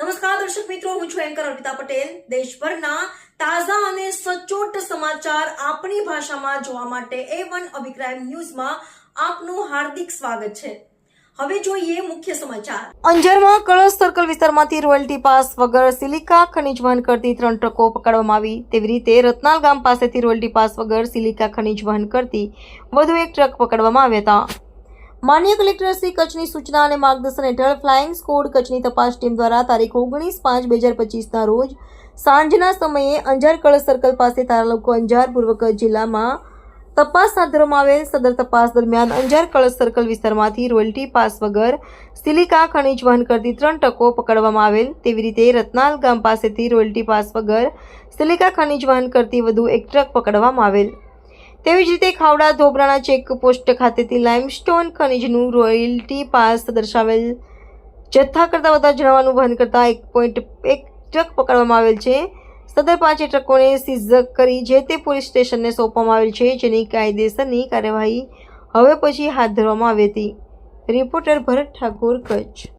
નમસ્કાર, દર્શક મિત્રો, હું છું એન્કર અર્પિતા પટેલ. દેશભરના તાજા અને સચોટ સમાચાર આપણી ભાષામાં જોવા માટે એ વન અભિપ્રાય ન્યૂઝમાં આપનું હાર્દિક સ્વાગત છે. હવે જોઈએ મુખ્ય સમાચાર. અંજારમાં કળશ સર્કલ વિસ્તારમાંથી રોયલ્ટી પાસ વગર સિલિકા ખનીજ વહન કરતી ત્રણ ટ્રકો પકડવામાં આવી. તેવી રીતે રત્નાલ ગામ પાસેથી રોયલ્ટી પાસ વગર સિલિકા ખનીજ વહન કરતી વધુ એક ટ્રક પકડવામાં આવ્યા હતા. માન્ય કલેક્ટર શ્રી કચ્છની સૂચના અને માર્ગદર્શન હેઠળ ફ્લાઇંગ સ્કોડ કચ્છની તપાસ ટીમ દ્વારા તારીખ ઓગણીસ પાંચ બે હજાર પચીસના રોજ સાંજના સમયે અંજાર કળશ સર્કલ પાસે તાલુકો અંજાર પૂર્વ કચ્છ જિલ્લામાં તપાસ હાથ ધરવામાં આવેલ. સદર તપાસ દરમિયાન અંજાર કળશ સર્કલ વિસ્તારમાંથી રોયલ્ટી પાસ વગર સિલિકા ખનિજ વહન કરતી ત્રણ ટકો પકડવામાં આવેલ. તેવી રીતે રત્નાલ ગામ પાસેથી રોયલ્ટી પાસ વગર સિલિકા ખનીજ વહન કરતી વધુ એક ટ્રક પકડવામાં આવેલ. તેવી જ રીતે ખાવડા ધોબરાના ચેકપોસ્ટ ખાતેથી લાઇમસ્ટોન ખનીજનું રોયલ્ટી પાસ દર્શાવેલ. જથ્થા કરતાં વધારે જણાવવાનું વહન કરતાં એક પોઈન્ટ એક ટ્રક પકડવામાં આવેલ છે. સદર પાંચે ટ્રકોને સીઝ કરી જે તે પોલીસ સ્ટેશનને સોંપવામાં આવેલ છે, જેની કાયદેસરની કાર્યવાહી હવે પછી હાથ ધરવામાં આવી હતી. રિપોર્ટર ભરત ઠાકોર કચ્છ.